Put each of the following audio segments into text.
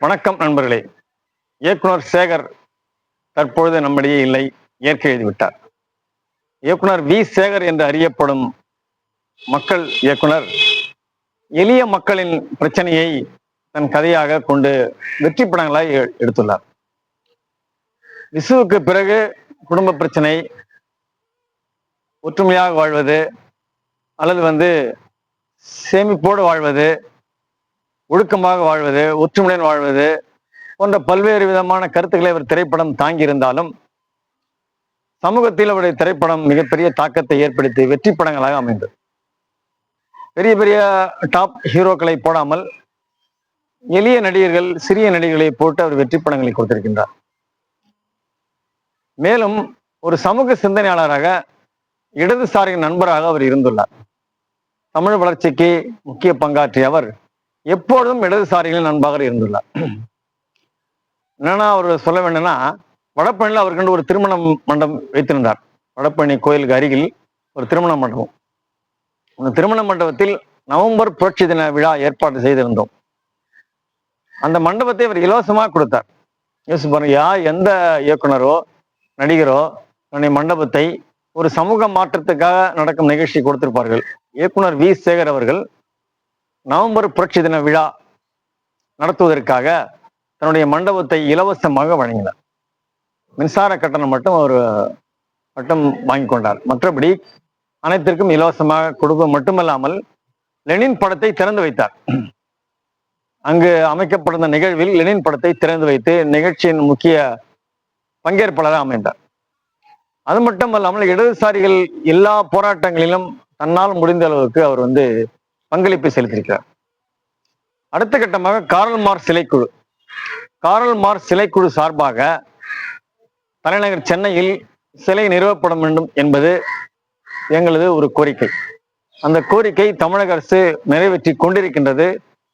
வணக்கம் நண்பர்களே. இயக்குனர் சேகர் தற்பொழுது நம்மிடையே இல்லை இயற்கை எழுதிவிட்டார். இயக்குனர் வி சேகர் என்று அறியப்படும் மக்கள் இயக்குனர் எளிய மக்களின் பிரச்சனையை தன் கதையாக கொண்டு வெற்றி படங்களாய் எ- எடுத்துள்ளார். விசுவுக்கு பிறகு குடும்ப பிரச்சனை ஒற்றுமையாக வாழ்வது அல்லது வந்து சேமிப்போடு வாழ்வது ஒழுக்கமாக வாழ்வது ஒற்றுமையுடன் வாழ்வது போன்ற பல்வேறு விதமான கருத்துக்களை அவர் திரைப்படம் தாங்கியிருந்தாலும் சமூகத்தில் அவருடைய திரைப்படம் மிகப்பெரிய தாக்கத்தை ஏற்படுத்தி வெற்றி படங்களாக அமைந்தது. பெரிய பெரிய டாப் ஹீரோக்களை போடாமல் எளிய நடிகர்கள் சிறிய நடிகர்களை போட்டு அவர் வெற்றி படங்களை கொடுத்திருக்கின்றார். மேலும் ஒரு சமூக சிந்தனையாளராக இடதுசாரியின் நண்பராக அவர் இருந்துள்ளார். தமிழ் வளர்ச்சிக்கு முக்கிய பங்காற்றிய அவர் எப்பொழுதும் இடதுசாரிகளின் நண்பாக இருந்துள்ளார். என்னன்னா அவர் சொல்ல வேண்டும்னா வடபழனியில் அவருக்கு ஒரு திருமண மண்டபம் வைத்திருந்தார். வடப்பழனி கோயிலுக்கு அருகில் ஒரு திருமண மண்டபம். அந்த திருமண மண்டபத்தில் நவம்பர் புரட்சி தின விழா ஏற்பாடு செய்திருந்தோம். அந்த மண்டபத்தை அவர் இலவசமாக கொடுத்தார். யோசிச்சு பாருங்க யார் எந்த இயக்குனரோ நடிகரோ தன்னுடைய மண்டபத்தை ஒரு சமூக மாற்றத்துக்காக நடக்கும் நிகழ்ச்சி கொடுத்திருப்பார்கள். இயக்குனர் வி. சேகர் அவர்கள் நவம்பர் புரட்சி தின விழா நடத்துவதற்காக தன்னுடைய மண்டபத்தை இலவசமாக வழங்கினார். மின்சார கட்டணம் மட்டும் அவர் மட்டும் வாங்கி கொண்டார். மற்றபடி அனைத்திற்கும் இலவசமாக கொடுப்பது மட்டுமல்லாமல் லெனின் படத்தை திறந்து வைத்தார். அங்கு அமைக்கப்பட்டிருந்த நிகழ்வில் லெனின் படத்தை திறந்து வைத்து நிகழ்ச்சியின் முக்கிய பங்கேற்பாளராக அமைந்தார். அது மட்டும் அல்லாமல் இடதுசாரிகள் எல்லா போராட்டங்களிலும் தன்னால் முடிந்த அளவுக்கு அவர் வந்து பங்களிப்பை செலுத்தியிருக்கிறார். அடுத்த கட்டமாக காரல் மார் சிலைக்குழு. காரல் மார் சிலைக்குழு சார்பாக தலைநகர் சென்னையில் சிலை நிறுவப்பட வேண்டும் என்பது எங்களது ஒரு கோரிக்கை. அந்த கோரிக்கை தமிழக அரசு நிறைவேற்றி கொண்டிருக்கின்றது.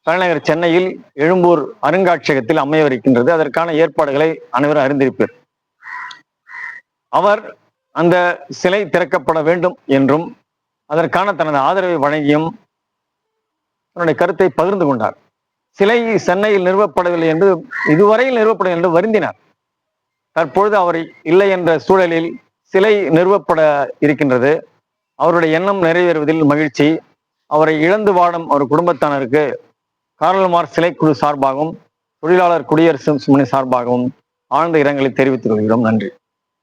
தலைநகர் சென்னையில் எழும்பூர் அருங்காட்சியகத்தில் அமையவிருக்கின்றது அதற்கான ஏற்பாடுகளை அனைவரும் அறிந்திருப்பீர். அவர் அந்த சிலை திறக்கப்பட வேண்டும் என்றும் அதற்கான தனது ஆதரவை வழங்கியும் தன்னுடைய கருத்தை பகிர்ந்து கொண்டார். சிலை சென்னையில் நிறுவப்படவில்லை என்று இதுவரையில் நிறுவப்படவில்லை என்று வருந்தினார். தற்பொழுது அவர் இல்லை என்ற சூழலில் சிலை நிறுவப்பட இருக்கின்றது. அவருடைய எண்ணம் நிறைவேறுவதில் மகிழ்ச்சி. அவரை இழந்து வாடும் அவர் குடும்பத்தானருக்கு காரல்மார் சிலைக்குழு சார்பாகவும் தொழிலாளர் குடியரசு முன்னணி சார்பாகவும் ஆழ்ந்த இரங்கலை தெரிவித்துக் கொள்கிறோம். நன்றி.